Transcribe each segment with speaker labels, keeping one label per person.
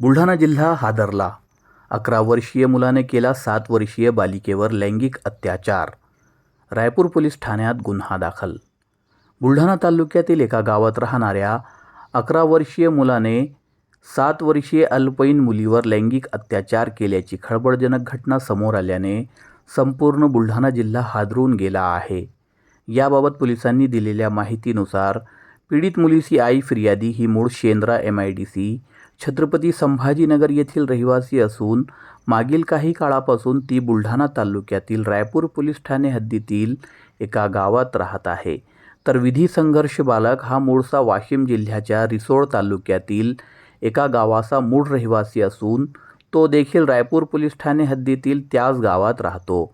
Speaker 1: बुलढाणा जिल्हा हादरला. अकरा वर्षीय मुलाने केला सात वर्षीय बालिकेवर लैंगिक अत्याचार. रायपूर पोलीस ठाण्यात गुन्हा दाखल. बुलढाणा तालुक्यातील एका गावात राहणाऱ्या अकरा वर्षीय मुलाने सात वर्षीय अल्पईन मुलीवर लैंगिक अत्याचार केल्याची खळबळजनक घटना समोर आल्याने संपूर्ण बुलढाणा जिल्हा हादरून गेला आहे. याबाबत पोलिसांनी दिलेल्या माहितीनुसार पीडित मुलीची आई फिर्यादी ही मूळ Shendra M I D C Chhatrapati Sambhajinagar येथील रहिवासी असून मागील काही काळापासून ती बुलढाणा तालुक्यातील रायपूर पोलीस ठाणे हद्दीतील एका गावात राहत आहे. तर विधी संघर्ष बालक हा मूळचा वाशिम जिल्ह्याच्या रिसोड तालुक्यातील एका गावाचा मूळ रहिवासी असून तो देखील रायपूर पोलीस ठाणे हद्दीतील त्याच गावात राहतो.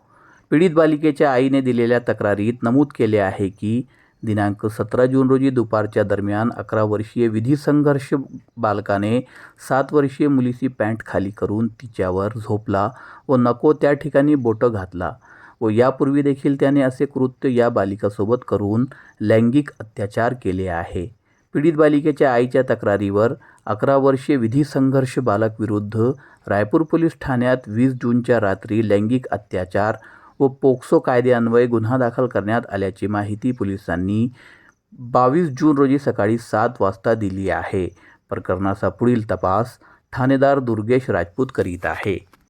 Speaker 1: पीडित बालिकेच्या आईने दिलेल्या तक्रारीत नमूद केले आहे की दिनांक सतरा जून रोजी दुपारच्या दरम्यान अकरा वर्षीय विधी संघर्ष बालकाने सात वर्षीय मुलीची पॅन्ट खाली करून तिच्यावर झोपला व नको त्या ठिकाणी बोटं घातला व यापूर्वी देखील त्याने असे कृत्य या बालिकासोबत करून लैंगिक अत्याचार केले आहे. पीडित बालिकेच्या आईच्या तक्रारीवर अकरा वर्षीय विधी संघर्ष बालक विरुद्ध रायपूर पोलीस ठाण्यात वीस जूनच्या रात्री लैंगिक अत्याचार व पोक्सो कायद्यान्वये गुन्हा दाखल करण्यात आल्याची माहिती पोलिसांनी बावीस जून रोजी सकाळी सात वाजता दिली आहे. प्रकरणाचा पुढील तपास ठाणेदार दुर्गेश राजपूत करीत आहे.